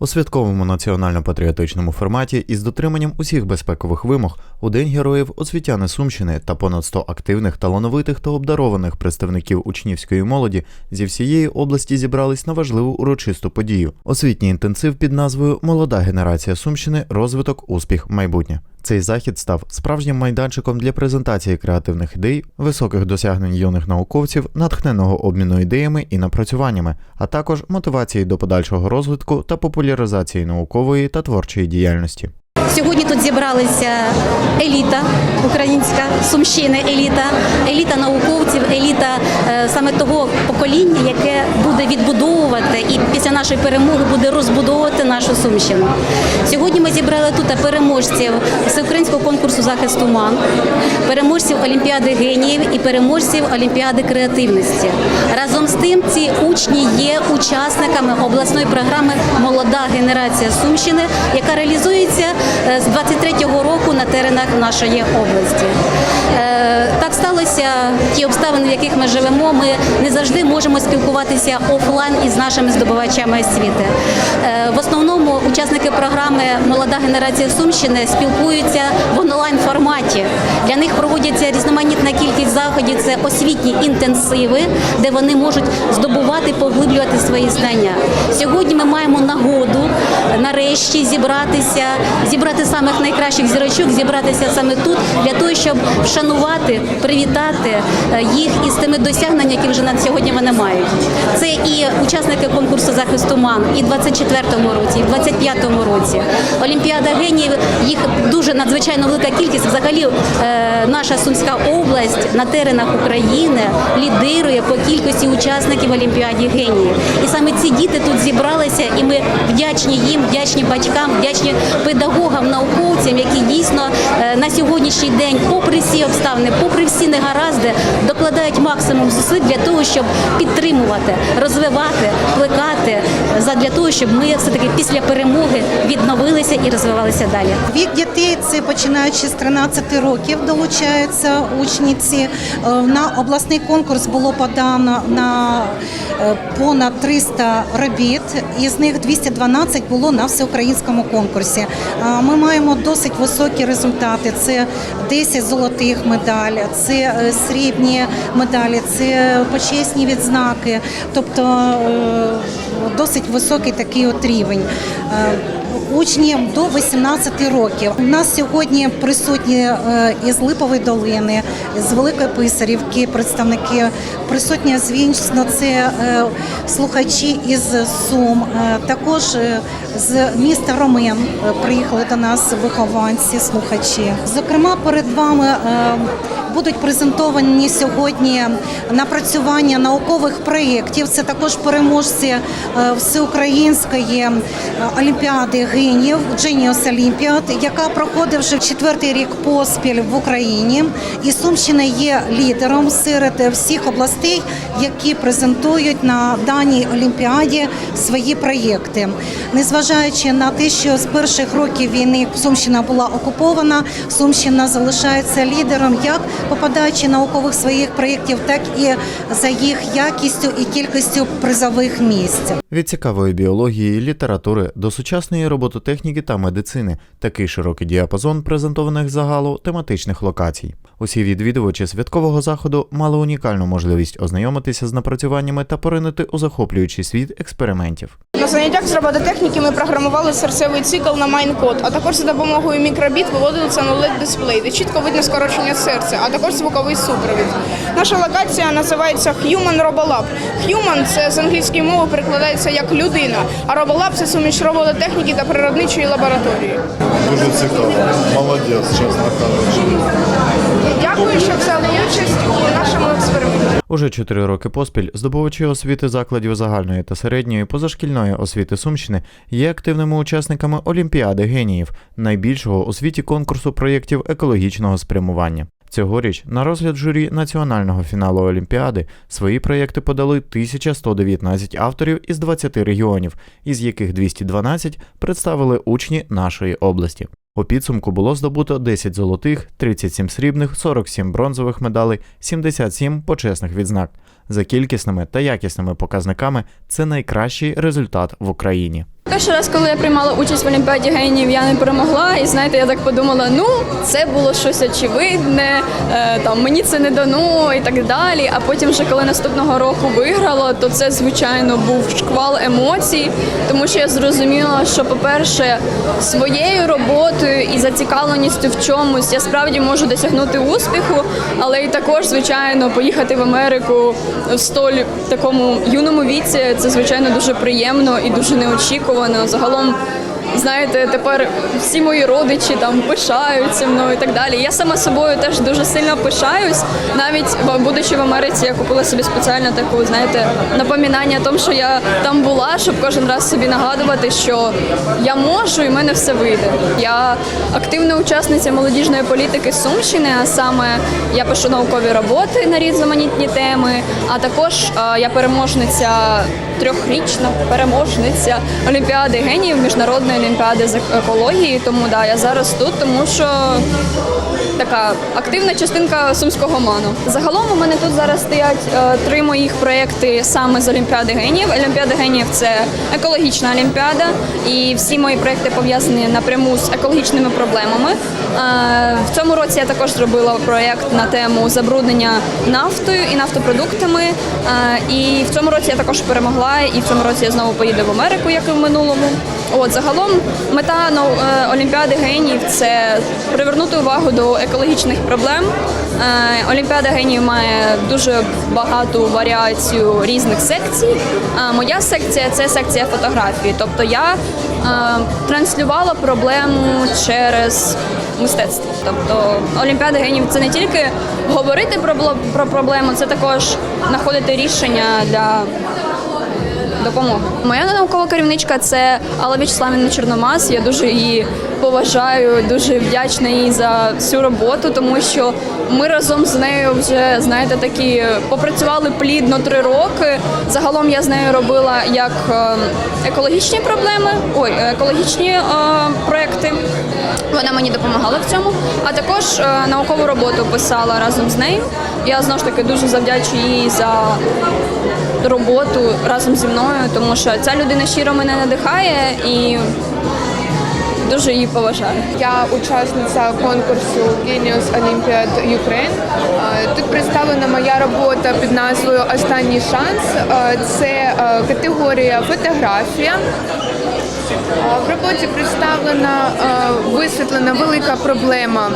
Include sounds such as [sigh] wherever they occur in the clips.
У святковому національно-патріотичному форматі із дотриманням усіх безпекових вимог у День героїв освітяни Сумщини та понад 100 активних, талановитих та обдарованих представників учнівської молоді зі всієї області зібрались на важливу урочисту подію. Освітній інтенсив під назвою Молода генерація Сумщини розвиток, успіх, майбутнє. Цей захід став справжнім майданчиком для презентації креативних ідей, високих досягнень юних науковців, натхненого обміну ідеями і напрацюваннями, а також мотивації до подальшого розвитку та популяризації наукової та творчої діяльності. Сьогодні тут зібралися еліта українська, Сумщини еліта, еліта науковців, еліта е, саме того покоління, яке буде відбудовувати і після нашої перемоги буде розбудовувати нашу Сумщину. Сьогодні ми зібрали тут переможців всеукраїнського конкурсу захисту МАН, переможців Олімпіади геніїв і переможців Олімпіади креативності. Разом з тим, ці учні є учасниками обласної програми Молода генерація Сумщини, яка реалізується з 23-го року на теренах нашої області. Е, Так сталося ті обставини, в яких ми живемо. Ми не завжди можемо спілкуватися офлайн із нашими здобувачами освіти. Е, В основному учасники програми Молода генерація Сумщини спілкуються в онлайн форматі. Для них проводяться різноманітна кількість заходів. Це освітні інтенсиви, де вони можуть здобувати, поглиблювати свої знання. Сьогодні ми маємо нагоду нарешті зібратися, зібрати самих найкращих зірочок, зібратися саме тут для того, щоб вшанувати, привітати е, їх із тими досягненнями, які вже на сьогодні вони мають. Це і учасники конкурсу захисту МАН і в 24-му році, і в 25-му році. Олімпіада геніїв їх дуже надзвичайно велика кількість. Взагалі е, наша Сумська область на теренах України лідирує по кількості учасників Олімпіаді геніїв. І саме ці діти тут зібралися, і ми вдячні їм, вдячні батькам, вдячні педагогам, науковцям, які дійсно е, на сьогоднішній день, попри всі обставини, попри всі негаразди, докладають максимум зусиль для того, щоб підтримувати, розвивати, плекати, для того, щоб ми все таки після перемоги відновилися і розвивалися далі. Вік дітей це починаючи з 13 років долучаються учніці. Е, На обласний конкурс було подано на е, понад 300 робіт, із них 212 було на всеукраїнському конкурсі. Е, Ми маємо досить високі результати. Це 10 золотих медалей, це е, срібні медалі, це почесні відзнаки. Тобто е, досить високий такий от рівень. Учні до 18 років. У нас сьогодні присутні е, із Липової долини, з Великої Писарівки, представники присутні, звісно, це е, слухачі із Сум, е, також з міста Ромен приїхали до нас вихованці, слухачі. Зокрема, перед вами будуть презентовані сьогодні напрацювання наукових проєктів. Це також переможці е, всеукраїнської е, олімпіади генів Genius Olympiad, яка проходить вже четвертий рік поспіль в Україні. І Сумщина є лідером серед всіх областей, які презентують на даній олімпіаді свої проєкти. Незважаючи на те, що з перших років війни Сумщина була окупована, Сумщина залишається лідером як по подачі наукових своїх проєктів, так і за їх якістю і кількістю призових місць. Від цікавої біології, літератури до сучасної робототехніки та медицини такий широкий діапазон презентованих загалу тематичних локацій. Усі відвідувачі святкового заходу мали унікальну можливість ознайомитися з напрацюваннями та поринути у захоплюючий світ експериментів. На заняттях з робототехніки ми програмували серцевий цикл на майнкод, а також за допомогою мікробіт виводили це на led дисплей, де чітко видно скорочення серця, а також звуковий супровід. Наша локація називається Human Robolab. Human – це з англійської мови перекладається як людина, а Robolab – це суміш робототехніки та природничої лабораторії. Дуже цікаво. Молодець, чесно кажучи. Дякую, що взяли участь у нашому експерименті. Уже чотири роки поспіль здобувачі освіти закладів загальної та середньої позашкільної освіти Сумщини є активними учасниками Олімпіади геніїв, найбільшого у світі конкурсу проєктів екологічного спрямування. Цьогоріч на розгляд журі національного фіналу Олімпіади свої проєкти подали 1119 авторів із 20 регіонів, із яких 212 представили учні нашої області. У підсумку було здобуто 10 золотих, 37 срібних, 47 бронзових медалей, 77 почесних відзнак. За кількісними та якісними показниками це найкращий результат в Україні. Перший раз, коли я приймала участь в Олімпіаді геніїв, я не перемогла. І знаєте, я так подумала: ну це було щось очевидне, е, там мені це не дано і так далі. А потім, вже коли наступного року виграла, то це звичайно був шквал емоцій, тому що я зрозуміла, що, по-перше, своєю роботою і зацікавленістю в чомусь я справді можу досягнути успіху, але і також, звичайно, поїхати в Америку в столь такому юному віці. Це звичайно дуже приємно і дуже неочікувано. Загалом. Знаєте, тепер всі мої родичі там пишаються мною і так далі. Я сама собою теж дуже сильно пишаюсь. Навіть будучи в Америці, я купила собі спеціально таку, знаєте, напоминання о тому, що я там була, щоб кожен раз собі нагадувати, що я можу і в мене все вийде. Я активна учасниця молодіжної політики Сумщини, а саме я пишу наукові роботи на різноманітні теми, а також е, я переможниця трьохрічна переможниця Олімпіади геніїв, міжнародної олімпіади з екології. Тому да, я зараз тут, тому що така активна частинка сумського ману. Загалом у мене тут зараз стоять е, три моїх проекти саме з Олімпіади геніїв. Олімпіада геніїв це екологічна олімпіада, і всі мої проекти пов'язані напряму з екологічними проблемами. Е, в цьому році я також зробила проєкт на тему забруднення нафтою і нафтопродуктами. Е, і в цьому році я також перемогла, і в цьому році я знову поїду в Америку, як і в минулому. От загалом мета ну, Олімпіади геніїв це привернути увагу до екологічних проблем. Е, Олімпіада геніїв має дуже багату варіацію різних секцій. А моя секція це секція фотографії. Тобто я е, транслювала проблему через мистецтво. Тобто Олімпіада геніїв це не тільки говорити про, проблему, це також знаходити рішення для допомоги. Моя наукова керівничка це Алла Вячеславівна Чорномаз. Я дуже її поважаю, дуже вдячна їй за всю роботу, тому що ми разом з нею вже знаєте такі попрацювали плідно три роки. Загалом я з нею робила як е, екологічні проблеми, ой, екологічні е, проекти. Вона мені допомагала в цьому, а також е, наукову роботу писала разом з нею. Я знову ж таки дуже завдячую їй за роботу разом зі мною, тому що ця людина щиро мене надихає і дуже її поважаю. Я учасниця конкурсу Genius Olympiad Ukraine. Е, Тут представлена моя робота під назвою Останній шанс. Е, Це е, категорія фотографія. В роботі представлена е, висвітлена велика проблема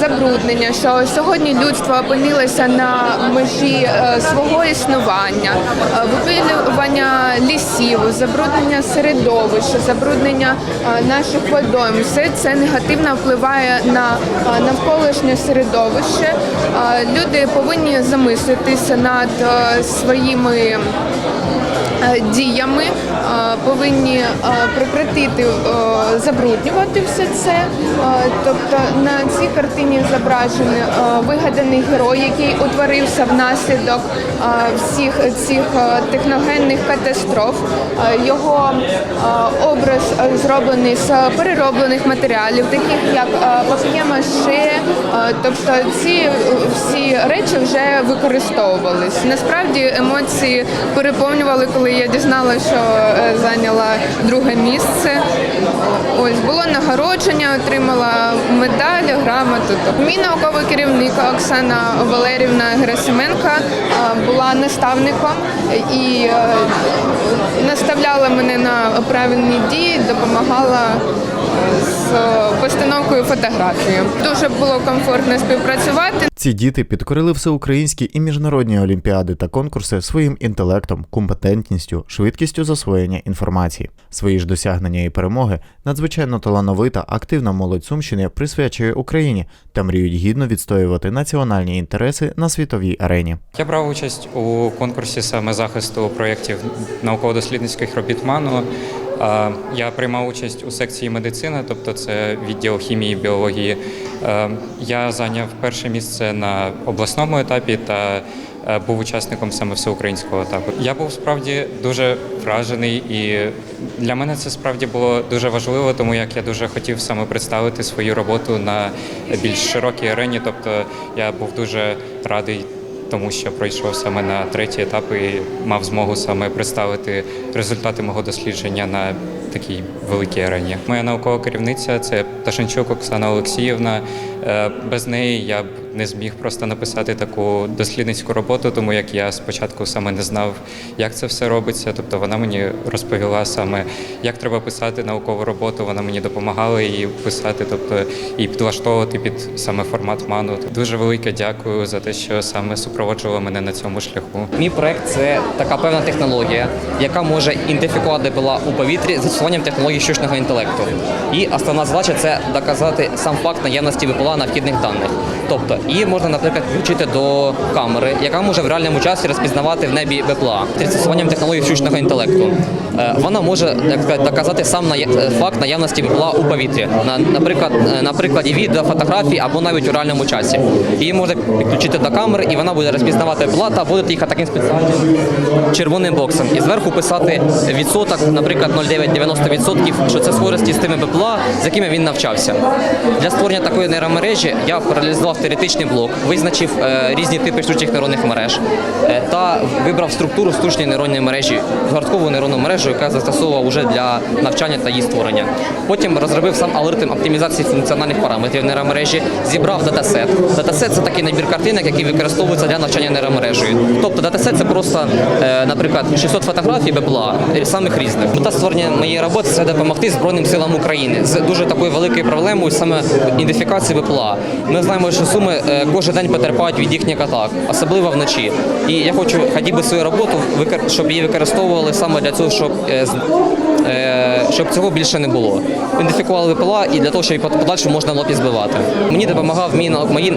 забруднення, що сьогодні людство опинилося на межі е, свого існування, е, випилювання лісів, забруднення середовища, забруднення наших водойм. Все це негативно впливає на навколишнє середовище. Люди повинні замислитися над своїми діями, повинні е, прекратити е, забруднювати все це. Е, Тобто на цій картині зображений е, вигаданий герой, який утворився внаслідок е, всіх цих е, техногенних катастроф. Е, Його е, образ е, зроблений з перероблених матеріалів, таких як е, пап'є-маше. Е, Тобто ці е, всі речі вже використовувались. Насправді емоції переповнювали, коли я дізналася, що е, зайняла друге місце. Ось було нагородження, отримала медаль, грамоту. Мій науковий керівник Оксана Валерівна Герасименко е, була наставником і е, наставляла мене на правильні дії, допомагала з постановкою фотографії. Дуже було комфортно співпрацювати. Ці діти підкорили всеукраїнські і міжнародні олімпіади та конкурси своїм інтелектом, компетентністю, швидкістю засвоєння інформації. Свої ж досягнення і перемоги надзвичайно талановита, активна молодь Сумщини присвячує Україні та мріють гідно відстоювати національні інтереси на світовій арені. Я брав участь у конкурсі саме захисту проєктів науково-дослідницьких робіт МАНу. Я приймав участь у секції медицина, тобто це відділ хімії біології. Е, Я зайняв перше місце на обласному етапі та е, був учасником саме всеукраїнського етапу. Я був справді дуже вражений, і для мене це справді було дуже важливо, тому як я дуже хотів саме представити свою роботу на більш широкій арені. Тобто я був дуже радий тому що пройшов саме на третій етап і мав змогу саме представити результати мого дослідження на такій великій арені. Моя наукова керівниця це Ташенчук Оксана Олексіївна. Е, Без неї я б не зміг просто написати таку дослідницьку роботу, тому як я спочатку саме не знав, як це все робиться. Тобто вона мені розповіла саме, як треба писати наукову роботу. Вона мені допомагала її писати, тобто і підлаштовувати під саме формат ману. Дуже велике дякую за те, що саме супроводжувала мене на цьому шляху. Мій проект це така певна технологія, яка може ідентифікувати БПЛА у повітрі з застосуванням технології штучного інтелекту. І основна задача це доказати сам факт наявності БПЛА на вхідних даних. Тобто її можна, наприклад, включити до камери, яка може в реальному часі розпізнавати в небі БПЛА застосуванням технології штучного інтелекту. Е, Вона може як доказати сам е, факт наявності БПЛА у повітрі, наприклад, е, на прикладі відео, фотографій або навіть у реальному часі. Її можна підключити до камери, і вона буде розпізнавати БПЛА та буде їхати таким спеціальним червоним боксом. І зверху писати відсоток, наприклад, 0,9-90%, що це схожості з тими БПЛА, з якими він навчався. Для створення такої нейромережі я паралізував теоретичний блок, визначив різні типи штучних нейронних мереж та вибрав структуру штучної нейронної мережі, згорткову нейронну мережу, яка застосовувала вже для навчання та її створення. Потім розробив сам алгоритм оптимізації функціональних параметрів нейромережі, зібрав датасет. Датасет це такий набір картинок, які використовуються для навчання нейромережею. Тобто датасет це просто, е, наприклад, 600 фотографій БПЛА е, самих різних. Мета створення моєї роботи це допомогти Збройним силам України з дуже такою великою проблемою саме ідентифікації БПЛА. Ми знаємо, що суми е, кожен день потерпають від їхніх атак, особливо вночі. І я хочу хотів би свою роботу щоб її використовували саме для цього, щоб щоб цього більше не було. Ідентифікували БПЛА і для того, щоб подальше можна було підзбивати. Мені допомагав мій,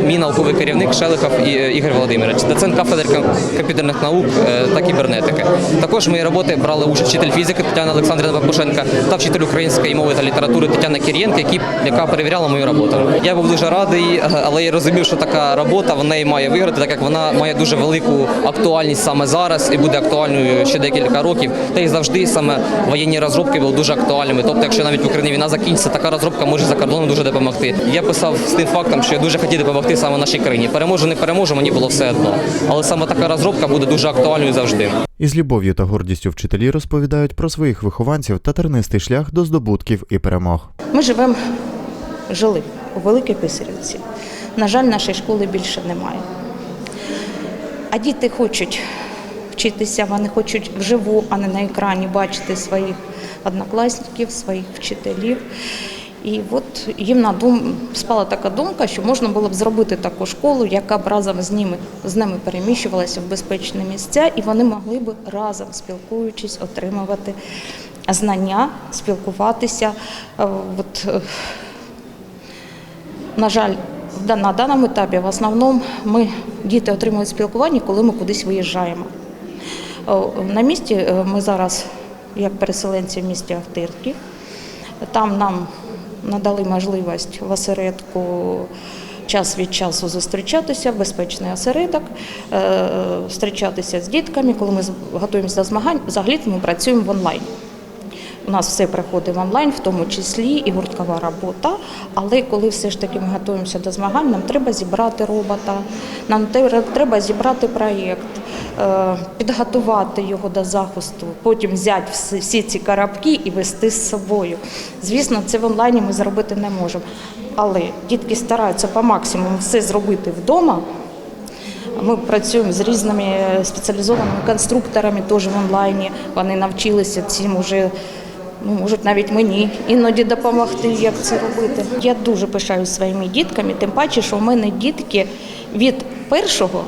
мій, науковий керівник Шелихов е, Ігор Володимирович, доцент кафедри ком- комп'ютерних наук е, та кібернетики. Також в моїй роботі брали участь вчитель фізики Тетяна Олександрівна Бакушенка та вчитель української мови та літератури Тетяна Кір'єнко, які, яка перевіряла мою роботу. Я був дуже радий, е, [laughs] але я розумів, що така робота в неї має виграти, так як вона має дуже велику актуальність саме зараз і буде актуальною ще декілька років. Та й завжди саме воєнні розробки були дуже актуальними. Тобто, якщо навіть в Україні війна закінчиться, така розробка може за кордоном дуже допомогти. Я писав з тим фактом, що я дуже хотів допомогти саме нашій країні. Переможу, не переможу, мені було все одно. Але саме така розробка буде дуже актуальною завжди. Із любов'ю та гордістю вчителі розповідають про своїх вихованців та тернистий шлях до здобутків і перемог. Ми живемо, жили у Великій Писарівці. На жаль, нашої школи більше немає. А діти хочуть вчитися, вони хочуть вживу, а не на екрані бачити своїх однокласників, своїх вчителів. І от їм на дум спала така думка, що можна було б зробити таку школу, яка б разом з ними з ними переміщувалася в безпечні місця, і вони могли б разом спілкуючись, отримувати знання, спілкуватися. Е, От, е, на жаль, на даному етапі в основному ми діти отримують спілкування, коли ми кудись виїжджаємо. На місці е, ми зараз, як переселенці в місті Ахтирки, там нам надали можливість в осередку час від часу зустрічатися, безпечний осередок, е, зустрічатися з дітками. Коли ми готуємося до змагань, взагалі ми працюємо в онлайн. У нас все приходить в онлайн, в тому числі і гурткова робота. Але коли все ж таки ми готуємося до змагань, нам треба зібрати робота, нам треба зібрати проєкт, е, підготувати його до захисту, потім взяти всі- ці коробки і вести з собою. Звісно, це в онлайні ми зробити не можемо. Але дітки стараються по максимуму все зробити вдома. Ми працюємо з різними спеціалізованими конструкторами теж в онлайні. Вони навчилися цим уже. Ну, можуть навіть мені іноді допомогти, як це робити. Я дуже пишаюсь своїми дітками, тим паче, що в мене дітки від першого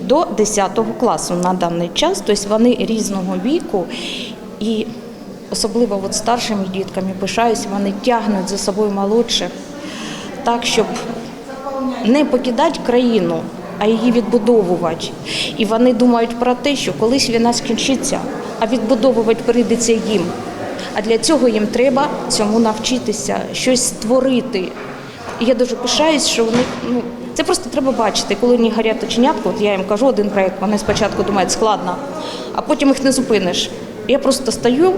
до 10 класу на даний час, тобто вони різного віку. І особливо от старшими дітками пишаюсь, вони тягнуть за собою молодших так, щоб не покидати країну, а її відбудовувати. І вони думають про те, що колись війна скінчиться, а відбудовувати прийдеться їм. А для цього їм треба цьому навчитися, щось створити. І я дуже пишаюсь, що вони ну це просто треба бачити, коли вони горять оченятку, от я їм кажу один проєкт, вони спочатку думають складно, а потім їх не зупиниш. Я просто стою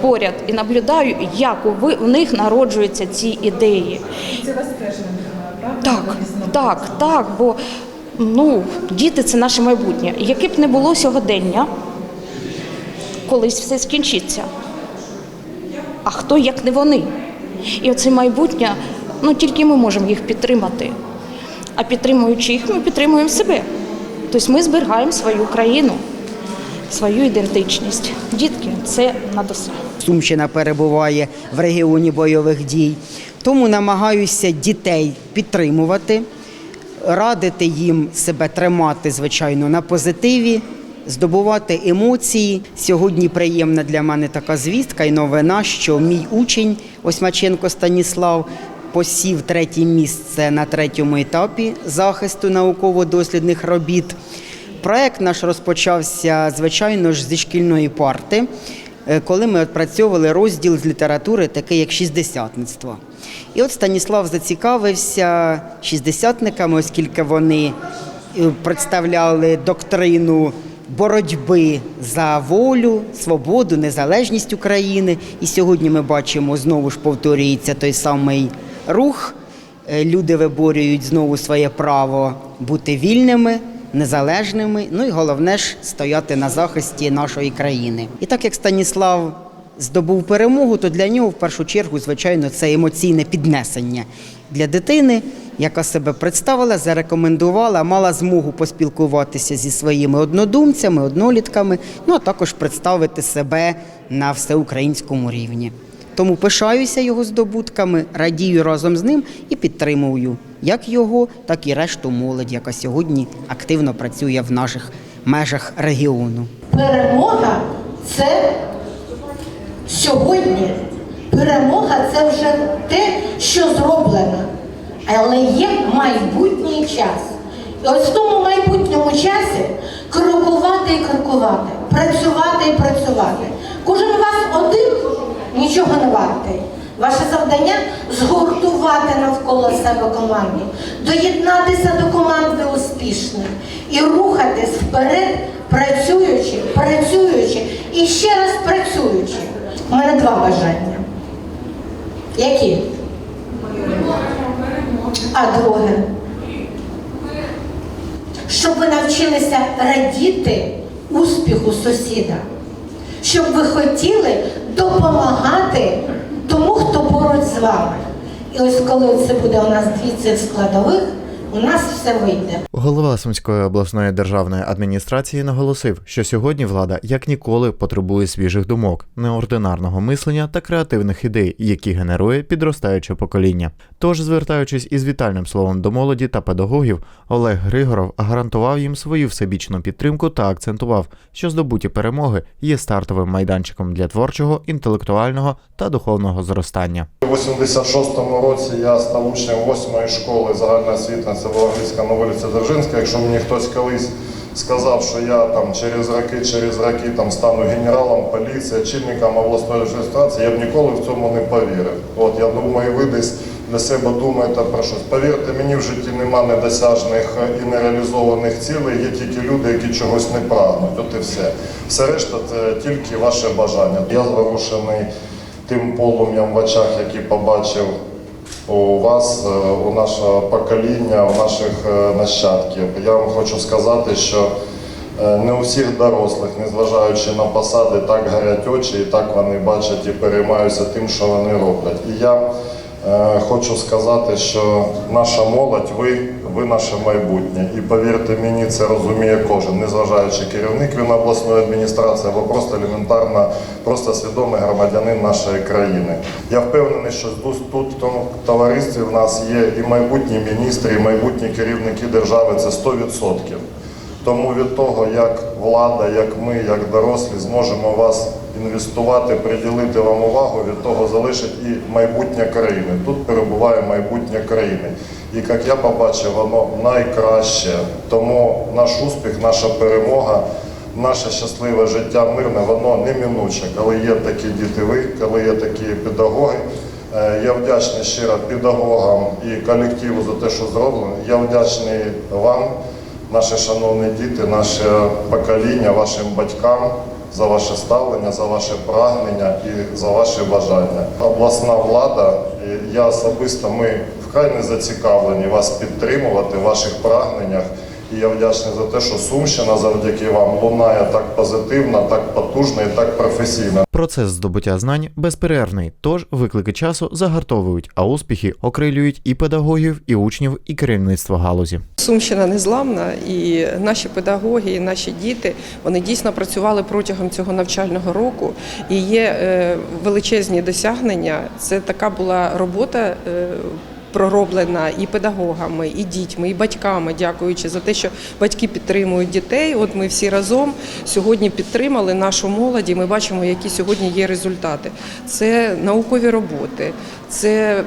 поряд і наблюдаю, як у них народжуються ці ідеї. Це вас теж не Так, так, так, бо ну, діти це наше майбутнє. Яке б не було сьогодення, колись все скінчиться. А хто як не вони? І оце майбутнє, ну тільки ми можемо їх підтримати. А підтримуючи їх, ми підтримуємо себе. Тобто ми зберігаємо свою країну, свою ідентичність. Дітки, це на. Сумщина перебуває в регіоні бойових дій. Тому намагаюся дітей підтримувати, радити їм себе тримати, звичайно, на позитиві, здобувати емоції. Сьогодні приємна для мене така звістка і новина, що мій учень Осьмаченко Станіслав посів третє місце на третьому етапі захисту науково-дослідних робіт. Проект наш розпочався, звичайно ж, зі шкільної парти, е, коли ми відпрацьовували розділ з літератури, такий як шістдесятництво. І от Станіслав зацікавився шістдесятниками, оскільки вони е, представляли доктрину боротьби за волю, свободу, незалежність України. І сьогодні ми бачимо, знову ж повторюється той самий рух. Е, Люди виборюють знову своє право бути вільними, незалежними. Ну і головне ж стояти на захисті нашої країни. І так як Станіслав здобув перемогу, то для нього в першу чергу, звичайно, це емоційне піднесення для дитини, яка себе представила, зарекомендувала, мала змогу поспілкуватися зі своїми однодумцями, однолітками, ну а також представити себе на всеукраїнському рівні. Тому пишаюся його здобутками, радію разом з ним і підтримую як його, так і решту молоді, яка сьогодні активно працює в наших межах регіону. Перемога це сьогодні. Перемога це вже те, що зроблено. Але є майбутній час. І ось в тому майбутньому часі крокувати і крокувати, працювати і працювати. Кожен вас один нічого не вартий. Ваше завдання згуртувати навколо себе команду, доєднатися до команди успішних і рухатись вперед, працюючи, працюючи і ще раз працюючи. У мене два бажання. Які? А друге, щоб ви навчилися радіти успіху сусіда, щоб ви хотіли допомагати тому, хто поруч з вами. І ось коли це буде у нас дві цих складових, у нас все вийде. Голова Сумської обласної державної адміністрації наголосив, що сьогодні влада як ніколи потребує свіжих думок, неординарного мислення та креативних ідей, які генерує підростаюче покоління. Тож, звертаючись із вітальним словом до молоді та педагогів, Олег Григоров гарантував їм свою всебічну підтримку та акцентував, що здобуті перемоги є стартовим майданчиком для творчого, інтелектуального та духовного зростання. У 86-му році я став учнем 8-ї школи загальної освіти, це була Англійська на вулиці Держинська. Якщо мені хтось колись сказав, що я там через роки, через роки там стану генералом поліції, очільником обласної адміністрації, я б ніколи в цьому не повірив. От я думаю, ви десь для себе думаєте про щось. Повірте, мені в житті нема недосяжних і нереалізованих цілей, є тільки люди, які чогось не прагнуть. От і все. Все решта це тільки ваше бажання. Я зворушений тим полум'ям в очах, які побачив у вас, е, у нашого покоління, у наших е, нащадків. Я вам хочу сказати, що е, не у всіх дорослих, незважаючи на посади, так горять очі, і так вони бачать і переймаються тим, що вони роблять. І я хочу сказати, що наша молодь, ви, ви наше майбутнє. І повірте мені, це розуміє кожен, незважаючи керівник він обласної адміністрації або просто елементарно, просто свідомий громадянин нашої країни. Я впевнений, що тут, в тому товаристві в нас є і майбутні міністри, і майбутні керівники держави. Це 100%. Тому від того, як влада, як ми, як дорослі, зможемо вас інвестувати, приділити вам увагу, від того залежить і майбутнє країни. Тут перебуває майбутнє країни. І як я побачив, воно найкраще. Тому наш успіх, наша перемога, наше щасливе життя мирне, воно неминуче, коли є такі діти, ви, коли є такі педагоги. Е, Я вдячний щиро педагогам і колективу за те, що зроблено. Я вдячний вам наші шановні діти, наше покоління, вашим батькам за ваше ставлення, за ваше прагнення і за ваші бажання. Обласна влада, і я особисто, ми вкрай не зацікавлені вас підтримувати в ваших прагненнях І я вдячний за те, що Сумщина завдяки вам лунає так позитивно, так потужно і так професійно. Процес здобуття знань безперервний, тож виклики часу загартовують, а успіхи окрилюють і педагогів, і учнів, і керівництво галузі. Сумщина незламна, і наші педагоги, і наші діти вони дійсно працювали протягом цього навчального року. І є е, величезні досягнення. Це така була робота. Пророблена і педагогами, і дітьми, і батьками, дякуючи за те, що батьки підтримують дітей. От ми всі разом сьогодні підтримали нашу молодь. і Ми бачимо, які сьогодні є результати. Це наукові роботи, це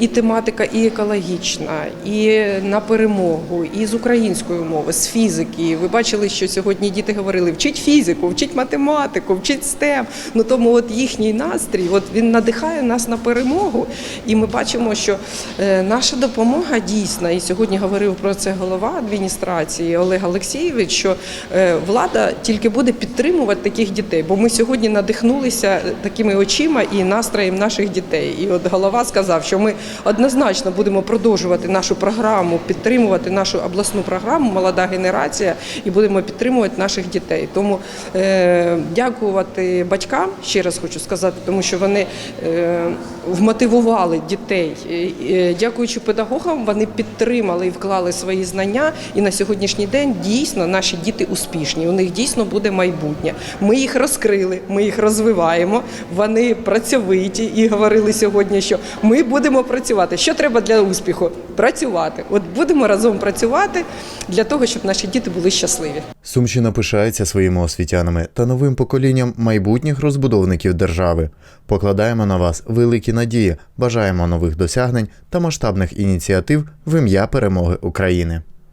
і тематика і екологічна, і на перемогу, і з української мови, з фізики. Ви бачили, що сьогодні діти говорили: вчить фізику, вчить математику, вчить STEM. Ну тому от їхній настрій, от він надихає нас на перемогу. І ми бачимо, що наша допомога дійсна. І сьогодні говорив про це голова адміністрації Олег Олексійович, що е, влада тільки буде підтримувати таких дітей, бо ми сьогодні надихнулися такими очима і настроєм наших дітей. І от голова сказав, що ми однозначно будемо продовжувати нашу програму, підтримувати нашу обласну програму Молода генерація і будемо підтримувати наших дітей. Тому е, дякувати батькам ще раз хочу сказати, тому що вони е, вмотивували дітей. Е, Дякуючи педагогам, вони підтримали і вклали свої знання. І на сьогоднішній день дійсно наші діти успішні. У них дійсно буде майбутнє. Ми їх розкрили, ми їх розвиваємо. Вони працьовиті і говорили сьогодні, що ми будемо працювати. Що треба для успіху? Працювати. От будемо разом працювати для того, щоб наші діти були щасливі. Сумщина пишається своїми освітянами та новим поколінням майбутніх розбудовників держави. Покладаємо на вас великі надії, бажаємо нових досягнень та масштабних ініціатив в ім'я перемоги України.